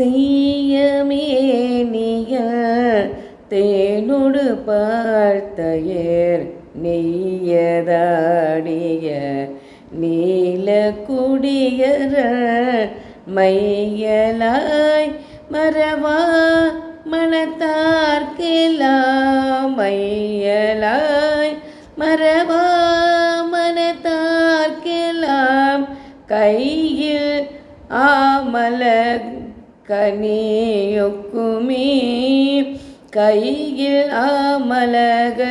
செய்யமேனிய தேனொடு பார்த்தயர் நெய்யதாடிய நீல குடியர மையலாய் மரவா மனத்தார்க்கெல்லாம் மையலாய் மரவா மனத்தார்க்கெல்லாம் கையில் ஆமலக் கனியொக்குமே. கையில் ஆமலக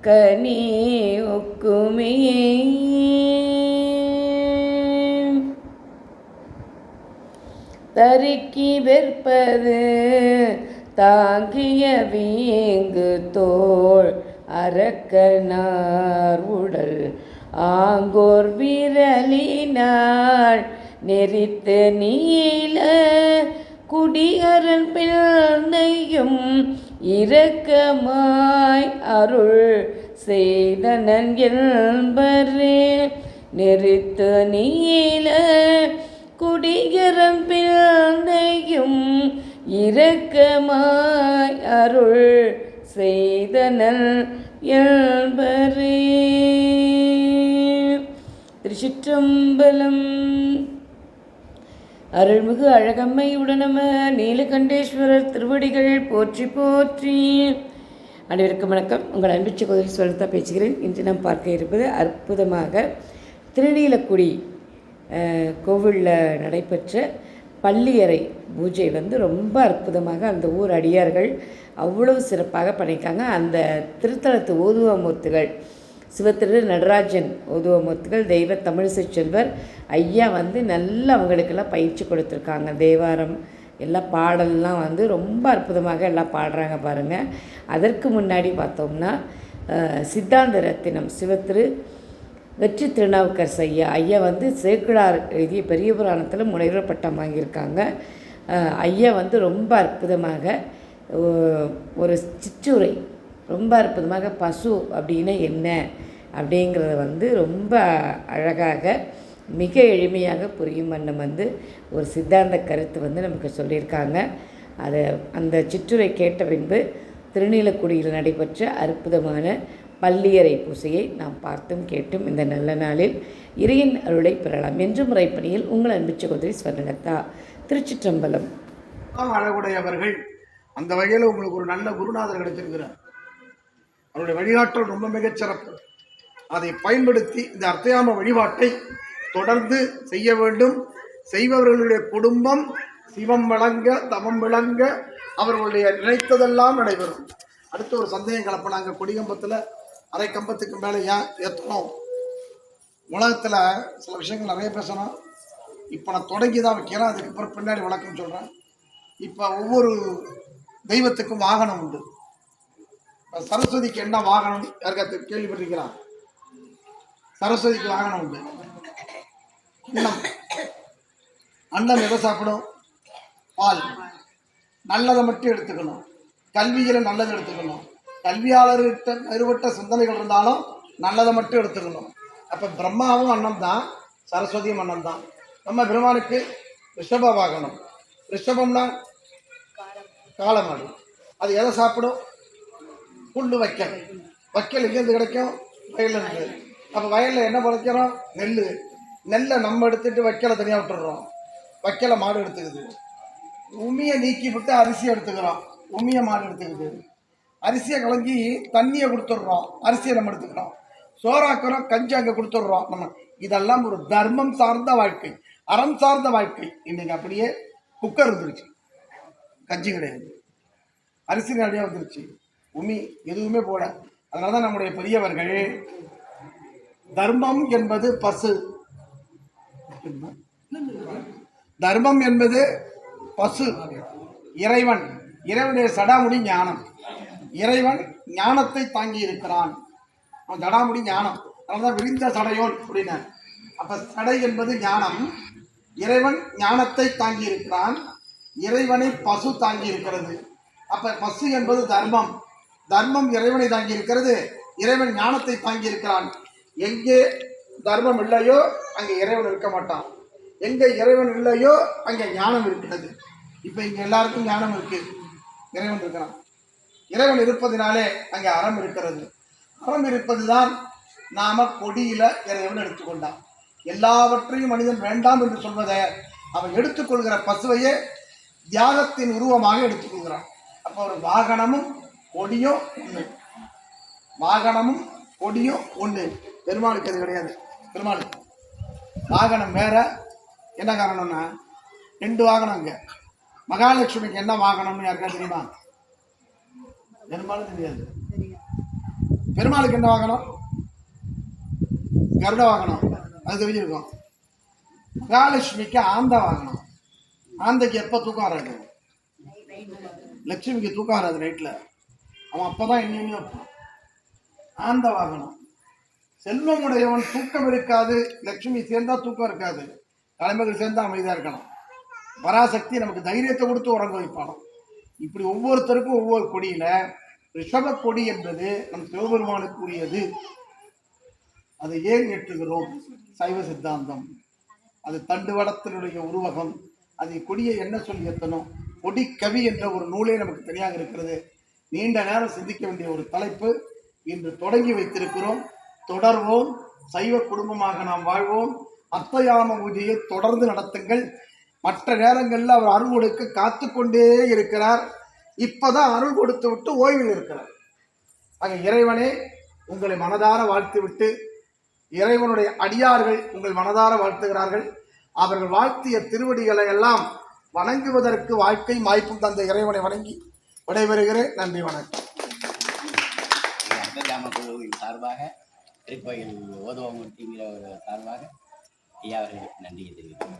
கனி ஒக்குமே தருக்கி வெற்பது தாங்கிய வீங்கு தோல் அரக்கனார் உடல். ஆங்கோர் விரலினாள் நெறித்த நீல குடியரன் பிள்ளையும் இரக்கமாய் அருள் செய்தனன் என்பரே. நெறித்த நீல குடியரன் பிள்ளையும் இரக்கமாய் அருள் செய்தனல் என்பரே. திருச்சிற்றம்பலம் அருள்மிகு அழகம்மை உடனம நீலகண்டேஸ்வரர் திருவடிகள் போற்றி போற்றி. அனைவருக்கும் வணக்கம். உங்கள் அன்பிச்ச கோதில் சொல்லித்தா பேசுகிறேன். இன்று நாம் பார்க்க இருப்பது அற்புதமாக திருநீலக்குடி கோவிலில் நடைபெற்ற பள்ளியறை பூஜை வந்து ரொம்ப அற்புதமாக அந்த ஊர் அடியார்கள் அவ்வளவு சிறப்பாக பண்ணியிருக்காங்க. அந்த திருத்தலத்து ஓதுவமூர்த்திகள் சிவத்திரு நடராஜன் ஓதுவமூர்த்திகள் தெய்வ தமிழிசை செல்வர் ஐயா வந்து நல்லா அவங்களுக்கெல்லாம் பயிற்சி கொடுத்துருக்காங்க. தேவாரம் எல்லா பாடல்லாம் வந்து ரொம்ப அற்புதமாக எல்லாம் பாடுறாங்க பாருங்கள் அதற்கு முன்னாடி பார்த்தோம்னா சித்தாந்த ரத்தினம் சிவத்திரு வெற்றி திருநாவுக்கர் ஐயா. ஐயா வந்து சேக்கிழார் எழுதிய பெரிய புராணத்தில் முனைவர் பட்டம் வாங்கியிருக்காங்க ஐயா வந்து ரொம்ப அற்புதமாக ஒரு சிற்றுரை ரொம்ப அற்புதமாக பசு அப்படின்னா என்ன அப்படிங்கிறத வந்து ரொம்ப அழகாக மிக எளிமையாக புரியும் வண்ணம் வந்து ஒரு சித்தாந்த கருத்து வந்து நமக்கு சொல்லியிருக்காங்க. அதை அந்த சிற்றுரை கேட்ட பின்பு திருநீலக்குடியில் நடைபெற்ற அற்புதமான பள்ளியறை பூசையை நாம் பார்த்தும் கேட்டும் இந்த நல்ல நாளில். இறையின் அருளை பெறலாம். என்று முறைப்பணியில் உங்கள் அன்பு சகோதரி ஸ்வர்ணலதா திருச்சிற்றம்பலம். அழகுடையவர்கள். அந்த வகையில் உங்களுக்கு ஒரு நல்ல குருநாதர் கிடைச்சிருக்கிறார். அவருடைய வழிகாட்டல் ரொம்ப மிகச்சிறப்பு அதை பயன்படுத்தி இந்த அர்த்தயாம வழிபாட்டை தொடர்ந்து செய்ய வேண்டும். செய்பவர்களுடைய குடும்பம் சிவம் விளங்க தவம் விளங்க அவர்களுடைய நினைத்ததெல்லாம் நடைபெறும். அடுத்து ஒரு சந்தேகம் கலப்பினாங்க கொடிகம்பத்தில் அரை கம்பத்துக்கு மேலே ஏன் ஏற்றணும் உலகத்தில் சில விஷயங்கள் நிறைய பேசணும். இப்போ நான் தொடங்கி தான் வைக்கிறேன் அதுக்கப்புறம் பின்னாடி விளக்கம் சொல்கிறேன் இப்போ ஒவ்வொரு தெய்வத்துக்கும் வாகனம் உண்டு. சரஸ்வதிக்கு என்ன வாகனம்? யாருக்காவது கேள்விப்பட்டிருக்கிறான் சரஸ்வதிக்கு வாகனம் உண்டு. அன்னம். அன்னம் எதை சாப்பிடும்? பால். நல்லதை மட்டும் எடுத்துக்கணும். கல்வியில் நல்லது எடுத்துக்கணும். கல்வியாளர்கிட்ட நிறுவட்ட சிந்தனைகள் இருந்தாலும் நல்லதை மட்டும் எடுத்துக்கணும். அப்போ பிரம்மாவும் அன்னம் தான் சரஸ்வதியும் அன்னம் தான் நம்ம பெருமானுக்கு ரிஷப வாகனம். ரிஷபம்னா காலமாடு அது எதை சாப்பிடும்? புல்லு வைக்கல். வைக்கல் எங்கேருந்து கிடைக்கும்? வயல்ல அப்போ வயலில் என்ன விளைக்கிறோம் நெல் நெல்லை நம்ம எடுத்துகிட்டு வைக்கலை தனியாக விட்டுடுறோம். வைக்கலை மாடு எடுத்துக்குது. உமியை நீக்கி விட்டு அரிசி எடுத்துக்கிறோம். உமியை மாடு எடுத்துக்குது. அரிசியை கலங்கி தண்ணியை கொடுத்துட்றோம். அரிசியை நம்ம எடுத்துக்கிறோம். சோறாக்குறோம் கஞ்சி அங்கே கொடுத்துட்றோம். நம்ம இதெல்லாம் ஒரு தர்மம் சார்ந்த வாழ்க்கை. அறம் சார்ந்த வாழ்க்கை. இன்னைக்கு அப்படியே குக்கர் வந்துருச்சு. கஞ்சி கிடையாது. அரிசி நிறையா வந்துருச்சு. உமி எதுவுமே போட அதனால தான் நம்முடைய பெரியவர்கள் தர்மம் என்பது பசு. தர்மம் என்பது பசு. இறைவன் இறைவனுடைய சடாமுடி ஞானம். இறைவன் ஞானத்தை தாங்கி இருக்கிறான். அவன் சடாமுடி ஞானம். அதனால்தான் விரிந்த சடையோன் அப்படின்னார் அப்ப சடை என்பது ஞானம். இறைவன் ஞானத்தை தாங்கி இருக்கிறான். இறைவனை பசு தாங்கி இருக்கிறது. அப்ப பசு என்பது தர்மம். தர்மம் இறைவனை தாங்கி இருக்கிறது இறைவன் ஞானத்தை தாங்கி இருக்கிறான் எங்கே தர்மம் இல்லையோ அங்கே இறைவன் இருக்க மாட்டான். எங்கே இறைவன் இல்லையோ அங்கே ஞானம் இருக்கிறது. இப்போ இங்கே எல்லாருக்கும் ஞானம் இருக்கு. இறைவன் இருக்கிறான். இறைவன் இருப்பதினாலே அங்கே அறம் இருக்கிறது. அறம் இருப்பது தான் நாம கொடியில இறைவன் எடுத்துக்கொண்டான். எல்லாவற்றையும் மனிதன் வேண்டாம் என்று சொல்வதை அவன் எடுத்துக்கொள்கிற பசுவையே தியாகத்தின் உருவமாக எடுத்துக்கொள்கிறான். அப்போ ஒரு வாகனமும் கொடியும் ஒன்று வாகனமும் கொடியும் ஒன்று பெருமாளுக்கு அது கிடையாது. பெருமாள் வாகனம் வேற. என்ன காரணம்னா ரெண்டு வாகனம் இங்க. மகாலட்சுமிக்கு என்ன வாகனம்னு யாருக்கா தெரியுமா? பெருமாளும் தெரியாது. பெருமாளுக்கு என்ன வாகனம்? கருட வாகனம். அது தெரிஞ்சிருக்கும். மகாலட்சுமிக்கு ஆந்த வாகனம். ஆந்தைக்கு எப்போ தூக்கம் வராது? லட்சுமிக்கு தூக்கம் வராது நைட்டில் அவன் அப்பதான் இன்னும் வைப்பான் ஆந்த வாகனம் செல்வமுடையவன் தூக்கம் இருக்காது. லட்சுமி சேர்ந்தா தூக்கம் இருக்காது. தலைமைகள் சேர்ந்தா அமைதியா இருக்கணும் பராசக்தி நமக்கு தைரியத்தை கொடுத்து உறங்க வைப்பானோம் இப்படி ஒவ்வொருத்தருக்கும் ஒவ்வொரு கொடியில ரிஷப கொடி என்பது நம் சிவபெருமானுக்கு உரியது அதை ஏன் ஏற்றுகிறோம்? சைவ சித்தாந்தம். அது தண்டுவடத்தினுடைய உருவகம். அதை கொடியை என்ன சொல்லி எத்தனும்? கொடி கவி என்ற ஒரு நூலே நமக்கு தனியாக இருக்கிறது. நீண்ட நேரம் சிந்திக்க வேண்டிய ஒரு தலைப்பு இன்று தொடங்கி வைத்திருக்கிறோம். தொடர்வோம். சைவ குடும்பமாக நாம் வாழ்வோம். அர்த்தயாம பூஜையை தொடர்ந்து நடத்துங்கள். மற்ற நேரங்களில் அவர் அருள் கொடுக்க காத்து கொண்டே இருக்கிறார். இப்போதான் அருள் கொடுத்து விட்டு ஓய்வில் இருக்கிறார். ஆக இறைவனே உங்களை மனதார வாழ்த்து விட்டு இறைவனுடைய அடியார்கள் உங்கள் மனதார வாழ்த்துகிறார்கள். அவர்கள் வாழ்த்திய திருவடிகளை எல்லாம் வணங்குவதற்கு வாழ்க்கை வாய்ப்பும் தந்த இறைவனை வணங்கி விடைபெறுகிறேன். நன்றி வணக்கம். குழுவின் சார்பாக திருக்கோயில் ஓதுவமூர்த்திங்கிற ஒரு சார்பாக ஐயா அவர்களுக்கு நன்றியை தெரிவிக்கிறேன்.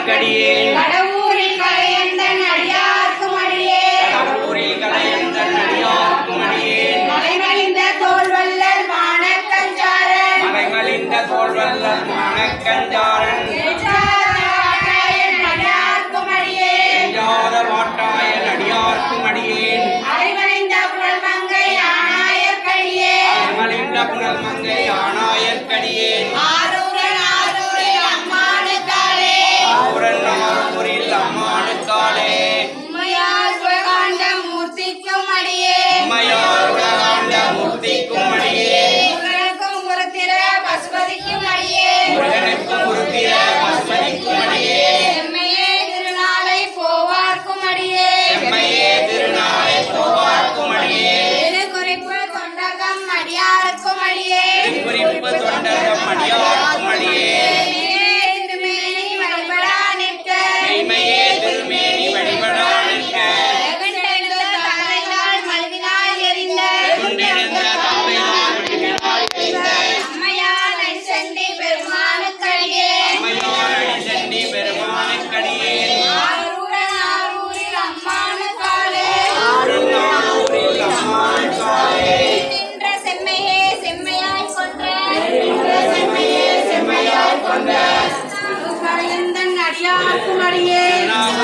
கண்ணப்பர்க்கடியே கடவுரில் கலையந்தன் அடியார்க்கும் அடியே. கடவுரில் கலையந்தன் அடியார்க்கும் அடியே. மலைமலிந்த தோல்வல்லல் மானக்கஞ்சாரன். மலைமலிந்த தோல்வல்லல் மணக்கஞ்சாரன்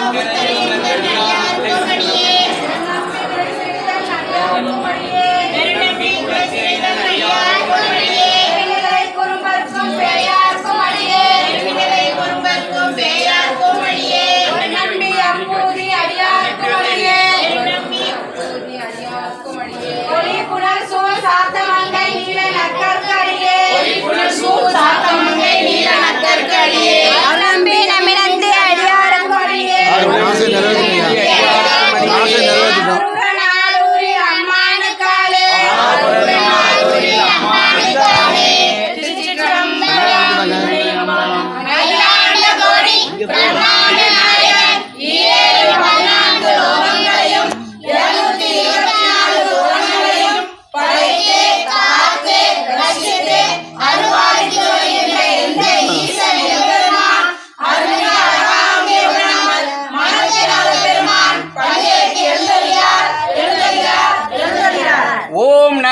Amen.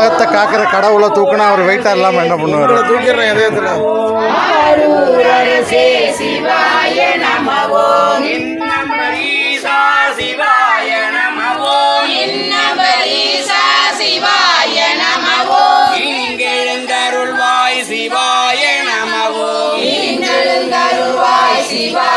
உலகத்தை காக்கிற கடவுளை தூக்குனா அவர் வெயிட்டா இல்லாம என்ன பண்ணுவார்? தூக்கிடுறேன் இதயத்துல சிவாய நமவோ. சிவாய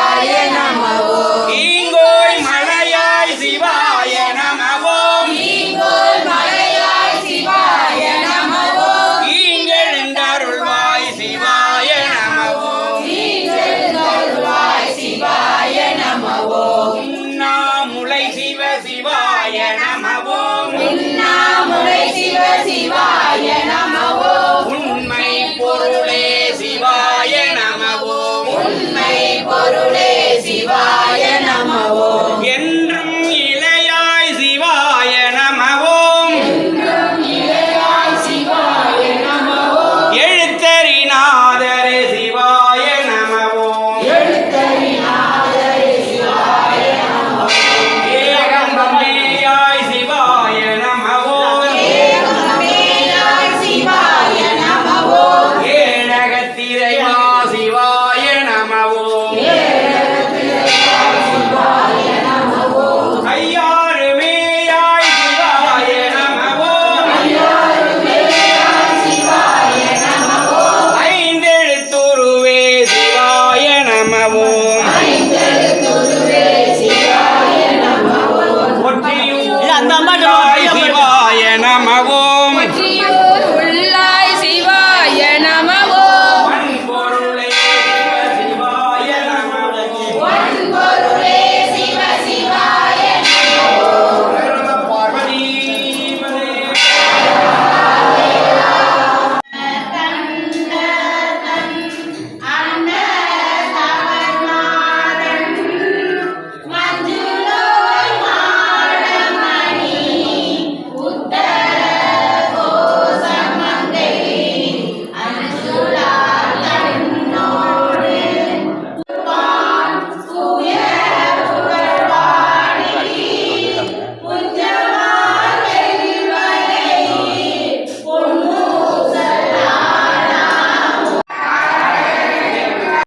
உண்மை பொருளே சிவா. நமோ